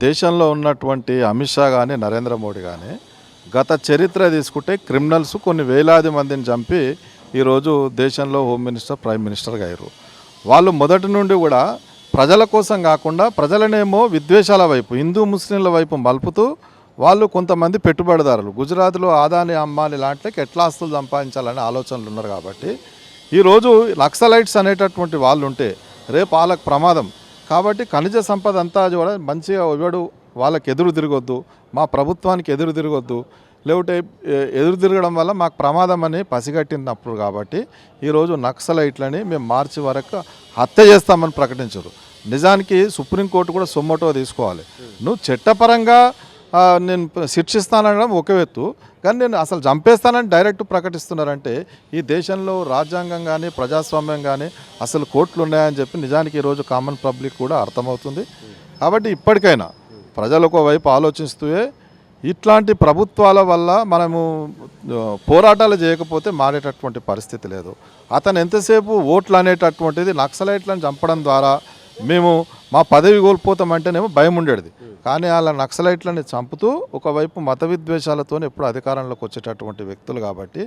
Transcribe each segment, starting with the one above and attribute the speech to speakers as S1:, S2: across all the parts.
S1: దేశంలో ఉన్నటువంటి అమిత్ షా కానీ నరేంద్ర మోడీ కానీ గత చరిత్ర తీసుకుంటే క్రిమినల్స్ కొన్ని వేలాది మందిని చంపి ఈరోజు దేశంలో హోమ్ మినిస్టర్ ప్రైమ్ మినిస్టర్గా అయ్యారు వాళ్ళు మొదటి నుండి కూడా ప్రజల కోసం కాకుండా ప్రజలనేమో విద్వేషాల వైపు హిందూ ముస్లింల వైపు మలుపుతూ వాళ్ళు కొంతమంది పెట్టుబడిదారులు. గుజరాత్లో ఆదాని అమ్మాని లాంటికి ఎట్లా ఆస్తులు సంపాదించాలనే ఆలోచనలు ఉన్నారు కాబట్టి ఈరోజు నక్సలైట్స్ అనేటటువంటి వాళ్ళు ఉంటే రేపు వాళ్ళకు ప్రమాదం. కాబట్టి ఖనిజ సంపద అంతా కూడా మంచిగా ఎవడు వాళ్ళకి ఎదురు తిరగొద్దు మా ప్రభుత్వానికి ఎదురు తిరగొద్దు. లేకపోతే ఎదురు తిరగడం వల్ల మాకు ప్రమాదం అని పసిగట్టినప్పుడు కాబట్టి ఈరోజు నక్సలైట్లని మేము మార్చి వరకు హత్య చేస్తామని ప్రకటించరు. నిజానికి సుప్రీంకోర్టు కూడా సొమ్మటో తీసుకోవాలి. నువ్వు చట్టపరంగా నేను శిక్షిస్తానడం ఒక ఎత్తు. కానీ నేను అసలు చంపేస్తానని డైరెక్ట్ ప్రకటిస్తున్నారంటే ఈ దేశంలో రాజ్యాంగం కానీ ప్రజాస్వామ్యం కానీ అసలు కోర్టులు ఉన్నాయని చెప్పి నిజానికి ఈరోజు కామన్ పబ్లిక్ కూడా అర్థమవుతుంది. కాబట్టి ఇప్పటికైనా ప్రజలు ఒకవైపు ఆలోచిస్తూ ఇట్లాంటి ప్రభుత్వాల వల్ల మనము పోరాటాలు చేయకపోతే మారేటటువంటి పరిస్థితి లేదు. అతను ఎంతసేపు ఓట్లు అనేటటువంటిది నక్సలైట్లను చంపడం ద్వారా మేము మా పదవి కోల్పోతామంటేనేమో భయం ఉండేది. కానీ అలా నక్సలైట్లని చంపుతూ ఒకవైపు మత విద్వేషాలతో ఎప్పుడు అధికారంలోకి వచ్చేటటువంటి వ్యక్తులు కాబట్టి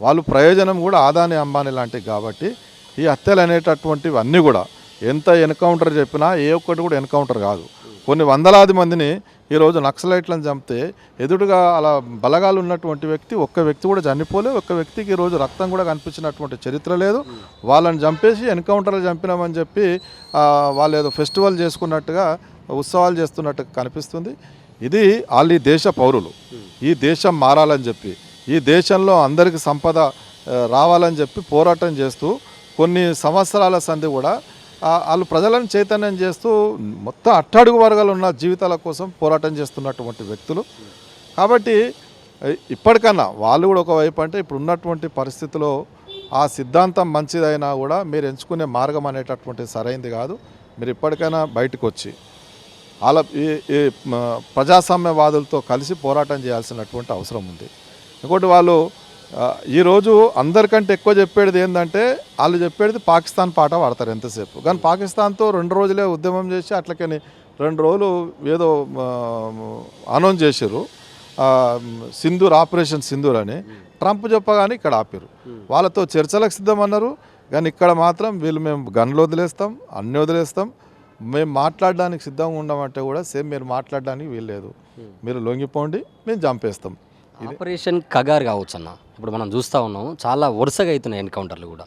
S1: వాళ్ళు ప్రయోజనం కూడా ఆదాని అంబానీ లాంటివి కాబట్టి ఈ హత్యలు అనేటటువంటివి అన్నీ కూడా ఎంత ఎన్కౌంటర్ చెప్పినా ఏ ఒక్కటి కూడా ఎన్కౌంటర్ కాదు. కొన్ని వందలాది మందిని ఈరోజు నక్సలైట్లను చంపితే ఎదురుగా అలా బలగాలు ఉన్నటువంటి వ్యక్తి ఒక్క వ్యక్తి కూడా చనిపోలే ఒక్క వ్యక్తికి ఈరోజు రక్తం కూడా కనిపించినటువంటి చరిత్ర లేదు. వాళ్ళని చంపేసి ఎన్కౌంటర్లు చంపినామని చెప్పి వాళ్ళు ఏదో ఫెస్టివల్ చేసుకున్నట్టుగా ఉత్సవాలు చేస్తున్నట్టు కనిపిస్తుంది. ఇది వాళ్ళు ఈ దేశ పౌరులు. ఈ దేశం మారాలని చెప్పి ఈ దేశంలో అందరికీ సంపద రావాలని చెప్పి పోరాటం చేస్తూ కొన్ని సంవత్సరాల సంధి కూడా వాళ్ళు ప్రజలను చైతన్యం చేస్తూ మొత్తం అట్టడుగు వర్గాలు ఉన్న జీవితాల కోసం పోరాటం చేస్తున్నటువంటి వ్యక్తులు. కాబట్టి ఇప్పటికన్నా వాళ్ళు కూడా ఒకవైపు అంటే ఇప్పుడు ఉన్నటువంటి పరిస్థితిలో ఆ సిద్ధాంతం మంచిదైనా కూడా మీరు ఎంచుకునే మార్గం అనేటటువంటి సరైంది కాదు. మీరు ఇప్పటికైనా బయటకు వచ్చి వాళ్ళ ఈ ఈ ప్రజాస్వామ్యవాదులతో కలిసి పోరాటం చేయాల్సినటువంటి అవసరం ఉంది. ఇంకోటి వాళ్ళు ఈరోజు అందరికంటే ఎక్కువ చెప్పేది ఏంటంటే వాళ్ళు చెప్పేది పాకిస్తాన్ పాట పాడతారు ఎంతసేపు. కానీ పాకిస్తాన్తో రెండు రోజులే ఉద్యమం చేసి అట్లకని రెండు రోజులు ఏదో అనౌన్స్ చేశారు. సింధూర్ ఆపరేషన్ సింధూర్ అని. ట్రంప్ చెప్పగానే ఇక్కడ ఆపారు. వాళ్ళతో చర్చలకు సిద్ధమన్నారు. కానీ ఇక్కడ మాత్రం వీళ్ళు మేము గన్లు వదిలేస్తాం అన్నీ వదిలేస్తాం. మేము మాట్లాడడానికి సిద్ధంగా ఉండమంటే కూడా సేమ్ మీరు మాట్లాడడానికి వీల్లేదు. మీరు లొంగిపోండి మేము చంపేస్తాం.
S2: ఆపరేషన్ కగార్ కావచ్చు అన్న ఇప్పుడు మనం చూస్తూ ఉన్నాము చాలా వరుసగా అవుతున్నాయి ఎన్కౌంటర్లు కూడా.